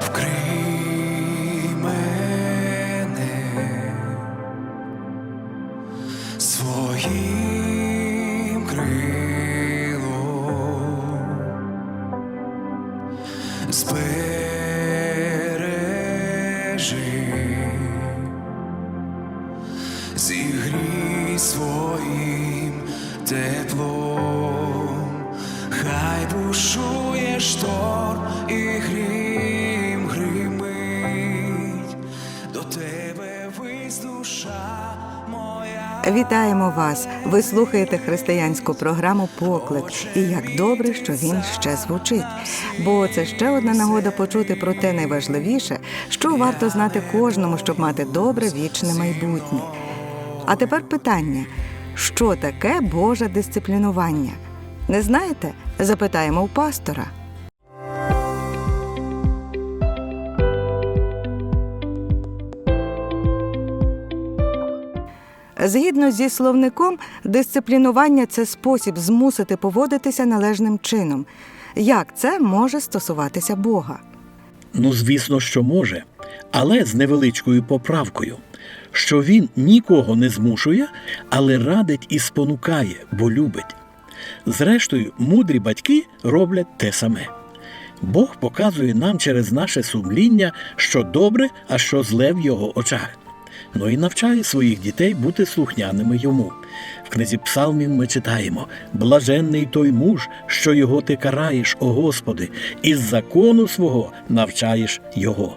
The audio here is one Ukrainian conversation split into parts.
вкрий мене своїм крилом, збережи, зігрій своїм теплом, хай бушує шторм і грім Вітаємо вас! Ви слухаєте християнську програму Поклик. І як добре, що він ще звучить. Бо це ще одна нагода почути про те найважливіше, що варто знати кожному, щоб мати добре вічне майбутнє. А тепер питання: що таке Боже дисциплінування? Не знаєте? Запитаємо у пастора. Згідно зі словником, дисциплінування це спосіб змусити поводитися належним чином. Як це може стосуватися Бога? Ну, звісно, що може, але з невеличкою поправкою, що він нікого не змушує, але радить і спонукає, бо любить. Зрештою, мудрі батьки роблять те саме. Бог показує нам через наше сумління, що добре, а що зле в його очах. Ну і навчає своїх дітей бути слухняними йому. В книзі Псалмів ми читаємо: Блаженний той муж, що його ти караєш, о Господи, із закону свого навчаєш його.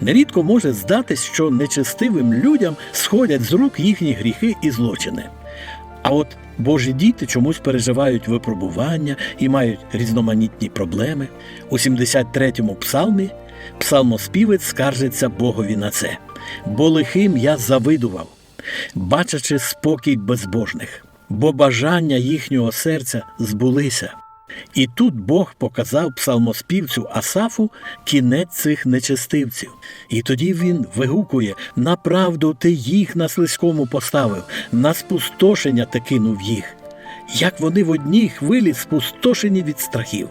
Нерідко може здатись, що нечестивим людям сходять з рук їхні гріхи і злочини. А от Божі діти чомусь переживають випробування і мають різноманітні проблеми. У 73-му псалмі псалмоспівець скаржиться Богові на це. Бо лихим я завидував, бачачи спокій безбожних, бо бажання їхнього серця збулися. І тут Бог показав псалмоспівцю Асафу кінець цих нечестивців. І тоді він вигукує: направду ти їх на слизькому поставив, на спустошення ти кинув їх, як вони в одній хвилі спустошені від страхів.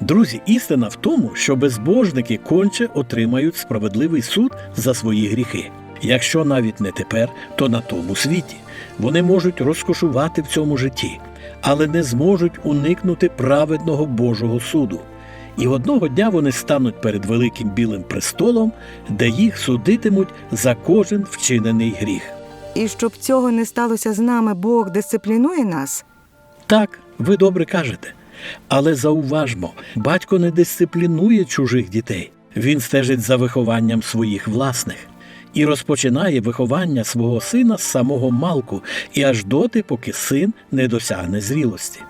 Друзі, істина в тому, що безбожники конче отримають справедливий суд за свої гріхи. Якщо навіть не тепер, то на тому світі. Вони можуть розкошувати в цьому житті, але не зможуть уникнути праведного Божого суду. І одного дня вони стануть перед великим білим престолом, де їх судитимуть за кожен вчинений гріх. І щоб цього не сталося з нами, Бог дисциплінує нас. Так, ви добре кажете. Але зауважмо, батько не дисциплінує чужих дітей. Він стежить за вихованням своїх власних і розпочинає виховання свого сина з самого малку і аж доти, поки син не досягне зрілості.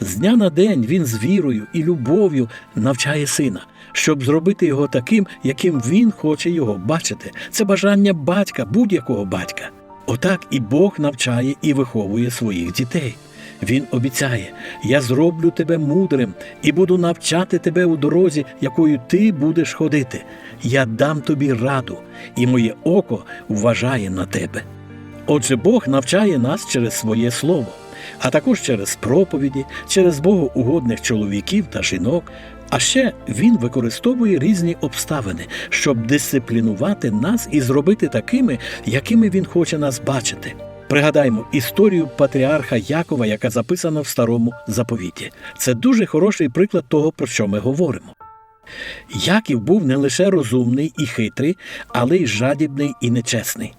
З дня на день він з вірою і любов'ю навчає сина, щоб зробити його таким, яким він хоче його бачити. Це бажання батька, будь-якого батька. Отак і Бог навчає і виховує своїх дітей. Він обіцяє: Я зроблю тебе мудрим і буду навчати тебе у дорозі, якою ти будеш ходити. Я дам тобі раду, і моє око вважає на тебе. Отже, Бог навчає нас через своє слово, а також через проповіді, через богоугодних чоловіків та жінок. А ще він використовує різні обставини, щоб дисциплінувати нас і зробити такими, якими він хоче нас бачити. Пригадаймо історію патріарха Якова, яка записана в старому заповіті. Це дуже хороший приклад того, про що ми говоримо. Яків був не лише розумний і хитрий, але й жадібний і нечесний.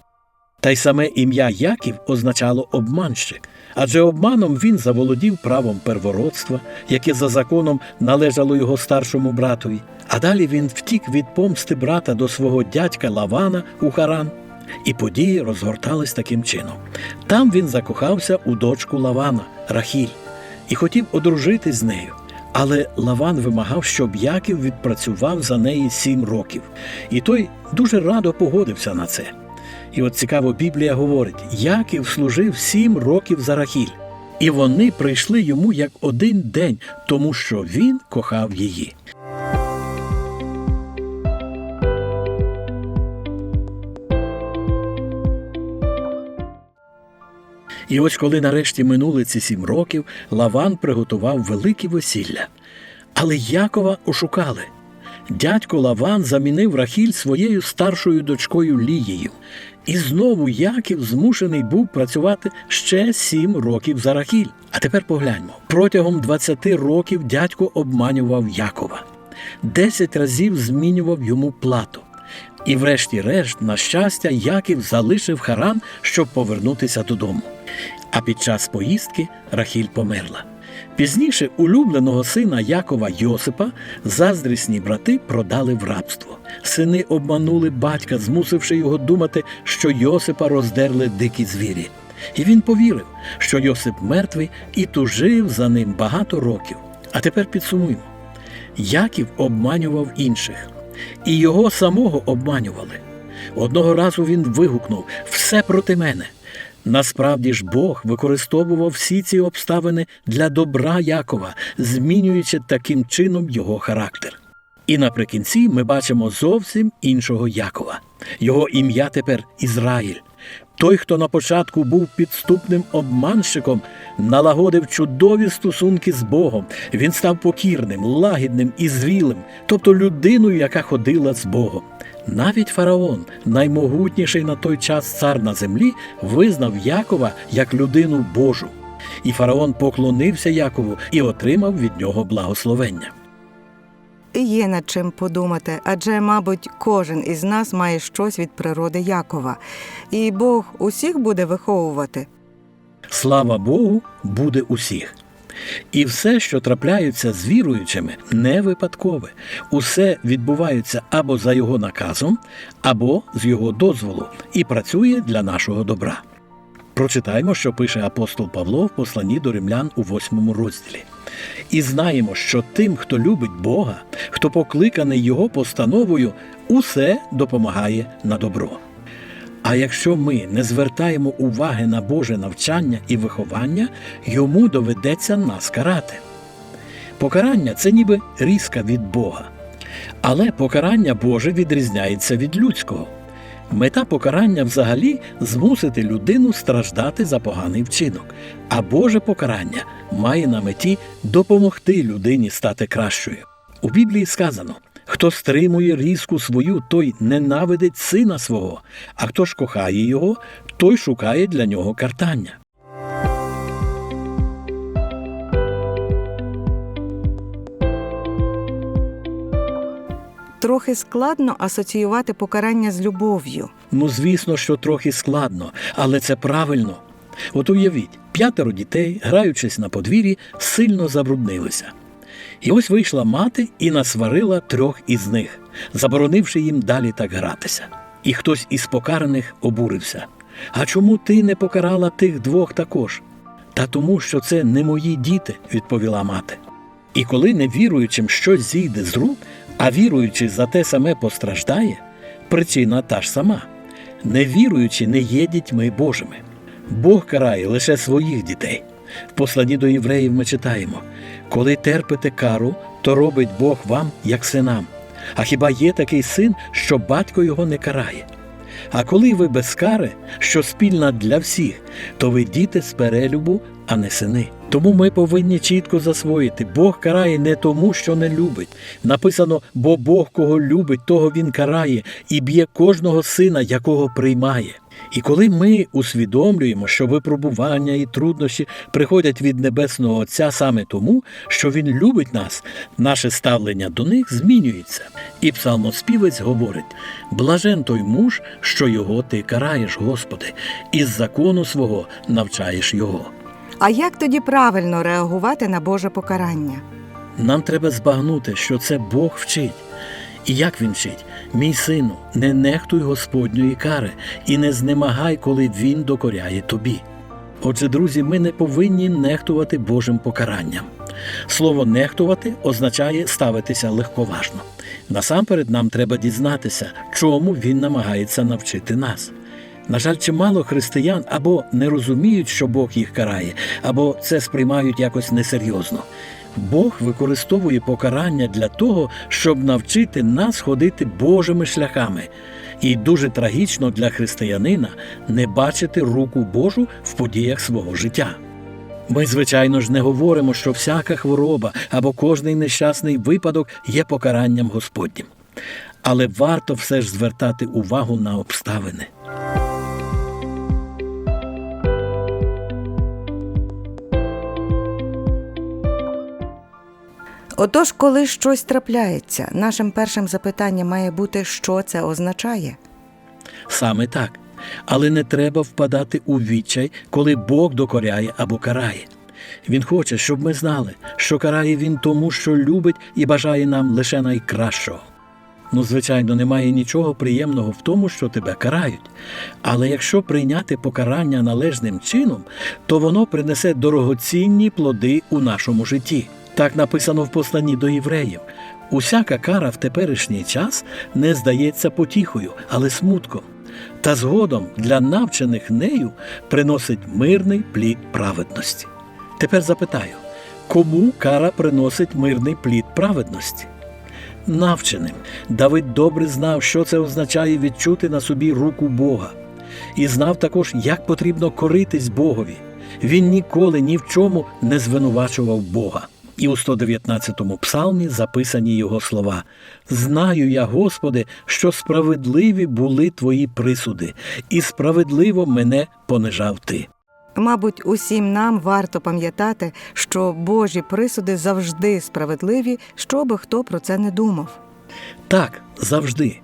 Та й саме ім'я Яків означало обманщик, адже обманом він заволодів правом первородства, яке за законом належало його старшому братові. А далі він втік від помсти брата до свого дядька Лавана у Харан. І події розгортались таким чином. Там він закохався у дочку Лавана, Рахіль, і хотів одружитись з нею. Але Лаван вимагав, щоб Яків відпрацював за неї сім років. І той дуже радо погодився на це. І от цікаво, Біблія говорить: Яків служив сім років за Рахіль, і вони прийшли йому як один день, тому що він кохав її. І ось коли нарешті минули ці сім років, Лаван приготував велике весілля. Але Якова ошукали. Дядько Лаван замінив Рахіль своєю старшою дочкою Лією. І знову Яків змушений був працювати ще сім років за Рахіль. А тепер погляньмо: протягом 20 років дядько обманював Якова, десять разів змінював йому плату. І, врешті-решт, на щастя, Яків залишив Харан, щоб повернутися додому. А під час поїздки Рахіль померла. Пізніше улюбленого сина Якова Йосипа заздрісні брати продали в рабство. Сини обманули батька, змусивши його думати, що Йосипа роздерли дикі звірі. І він повірив, що Йосип мертвий і тужив за ним багато років. А тепер підсумуємо. Яків обманював інших, і його самого обманювали. Одного разу він вигукнув все проти мене. Насправді ж Бог використовував всі ці обставини для добра Якова, змінюючи таким чином його характер. І наприкінці ми бачимо зовсім іншого Якова. Його ім'я тепер Ізраїль. Той, хто на початку був підступним обманщиком, налагодив чудові стосунки з Богом. Він став покірним, лагідним і зрілим, тобто людиною, яка ходила з Богом. Навіть фараон, наймогутніший на той час цар на землі, визнав Якова як людину Божу. І фараон поклонився Якову і отримав від нього благословення. Є над чим подумати, адже, мабуть, кожен із нас має щось від природи Якова, і Бог усіх буде виховувати. Слава Богу, буде усіх. І все, що трапляється з віруючими, не випадкове. Усе відбувається або за його наказом, або з його дозволу, і працює для нашого добра. Прочитаймо, що пише апостол Павло в посланні до римлян у восьмому розділі. І знаємо, що тим, хто любить Бога, хто покликаний Його постановою, усе допомагає на добро. А якщо ми не звертаємо уваги на Боже навчання і виховання, йому доведеться нас карати. Покарання це ніби різка від Бога. Але покарання Боже відрізняється від людського. Мета покарання взагалі змусити людину страждати за поганий вчинок, а Боже покарання має на меті допомогти людині стати кращою. У Біблії сказано: хто стримує різку свою, той ненавидить сина свого, а хто ж кохає його, той шукає для нього картання. Трохи складно асоціювати покарання з любов'ю. Ну, звісно, що трохи складно, але це правильно. От уявіть, п'ятеро дітей, граючись на подвір'ї, сильно забруднилися. І ось вийшла мати і насварила трьох із них, заборонивши їм далі так гратися. І хтось із покараних обурився. А чому ти не покарала тих двох також? Та тому, що це не мої діти, відповіла мати. І коли невіруючим щось зійде з рук, а віруючий за те саме постраждає, причина та ж сама. Невіруючі не є дітьми Божими. Бог карає лише своїх дітей. В посланні до євреїв ми читаємо: коли терпите кару, то робить Бог вам як синам. А хіба є такий син, що батько його не карає? А коли ви без кари, що спільна для всіх, то ви діти з перелюбу, а не сини. Тому ми повинні чітко засвоїти. Бог карає не тому, що не любить. Написано, бо Бог кого любить, того він карає і б'є кожного сина, якого приймає. І коли ми усвідомлюємо, що випробування і труднощі приходять від Небесного Отця саме тому, що Він любить нас, наше ставлення до них змінюється. І псалмоспівець говорить: блажен той муж, що його ти караєш, Господи, із закону свого навчаєш його. А як тоді правильно реагувати на Боже покарання? Нам треба збагнути, що це Бог вчить. І як він вчить? Мій сину, не нехтуй Господньої кари і не знемагай, коли він докоряє тобі. Отже, друзі, ми не повинні нехтувати Божим покаранням. Слово нехтувати означає ставитися легковажно. Насамперед нам треба дізнатися, чому він намагається навчити нас. На жаль, чимало християн або не розуміють, що Бог їх карає, або це сприймають якось несерйозно. Бог використовує покарання для того, щоб навчити нас ходити Божими шляхами. І дуже трагічно для християнина не бачити руку Божу в подіях свого життя. Ми, звичайно ж, не говоримо, що всяка хвороба або кожний нещасний випадок є покаранням Господнім. Але варто все ж звертати увагу на обставини. Отож, коли щось трапляється, нашим першим запитанням має бути, що це означає. Саме так. Але не треба впадати у відчай, коли Бог докоряє або карає. Він хоче, щоб ми знали, що карає він тому, що любить і бажає нам лише найкращого. Ну, звичайно, немає нічого приємного в тому, що тебе карають. Але якщо прийняти покарання належним чином, то воно принесе дорогоцінні плоди у нашому житті. Так написано в посланні до євреїв. Усяка кара в теперішній час не здається потіхою, але смутком. Та згодом для навчених нею приносить мирний плід праведності. Тепер запитаю, кому кара приносить мирний плід праведності? Навченим. Давид добре знав, що це означає відчути на собі руку Бога, і знав також, як потрібно коритись Богові. Він ніколи ні в чому не звинувачував Бога. І у 119-му псалмі записані його слова: Знаю я, Господи, що справедливі були твої присуди, і справедливо мене понижав ти. Мабуть, усім нам варто пам'ятати, що Божі присуди завжди справедливі, що би хто про це не думав. Так, завжди.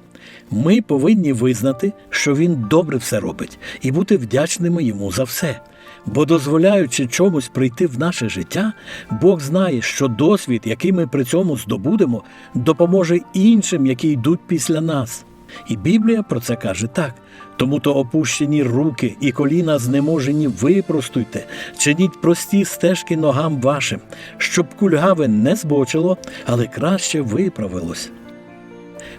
Ми повинні визнати, що він добре все робить, і бути вдячними йому за все. Бо дозволяючи чомусь прийти в наше життя, Бог знає, що досвід, який ми при цьому здобудемо, допоможе іншим, які йдуть після нас. І Біблія про це каже так. Тому то опущені руки і коліна знеможені випростуйте, чиніть прості стежки ногам вашим, щоб кульгаве не збочило, але краще виправилось.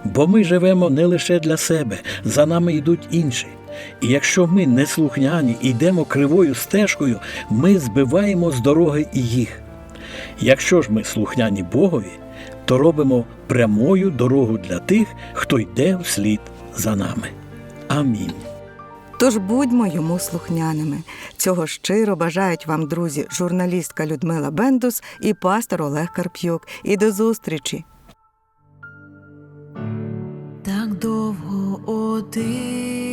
Бо ми живемо не лише для себе, за нами йдуть інші. І якщо ми не слухняні йдемо кривою стежкою, ми збиваємо з дороги і їх. Якщо ж ми слухняні Богові, то робимо прямою дорогу для тих, хто йде вслід за нами. Амінь. Тож будьмо йому слухняними. Цього щиро бажають вам, друзі, журналістка Людмила Бендус і пастор Олег Карп'юк. І до зустрічі! Так довго один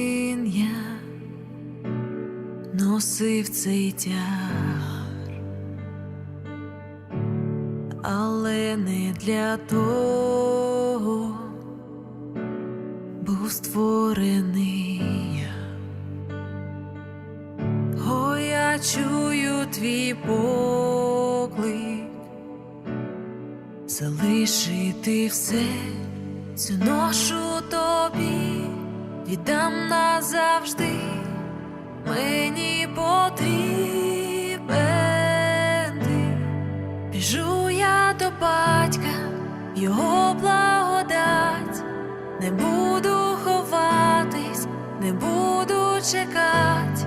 носив цей тягар, але не для того. Був створений. О, я чую твій поклик. Залишити все, цю ношу тобі віддам назавжди, потрібен ти. Біжу я до батька, його благодать, не буду ховатись, не буду чекать,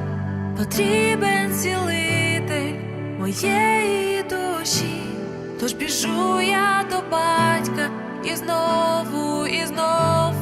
потрібен цілитель моєї душі. Тож біжу я до батька і знову, і знову,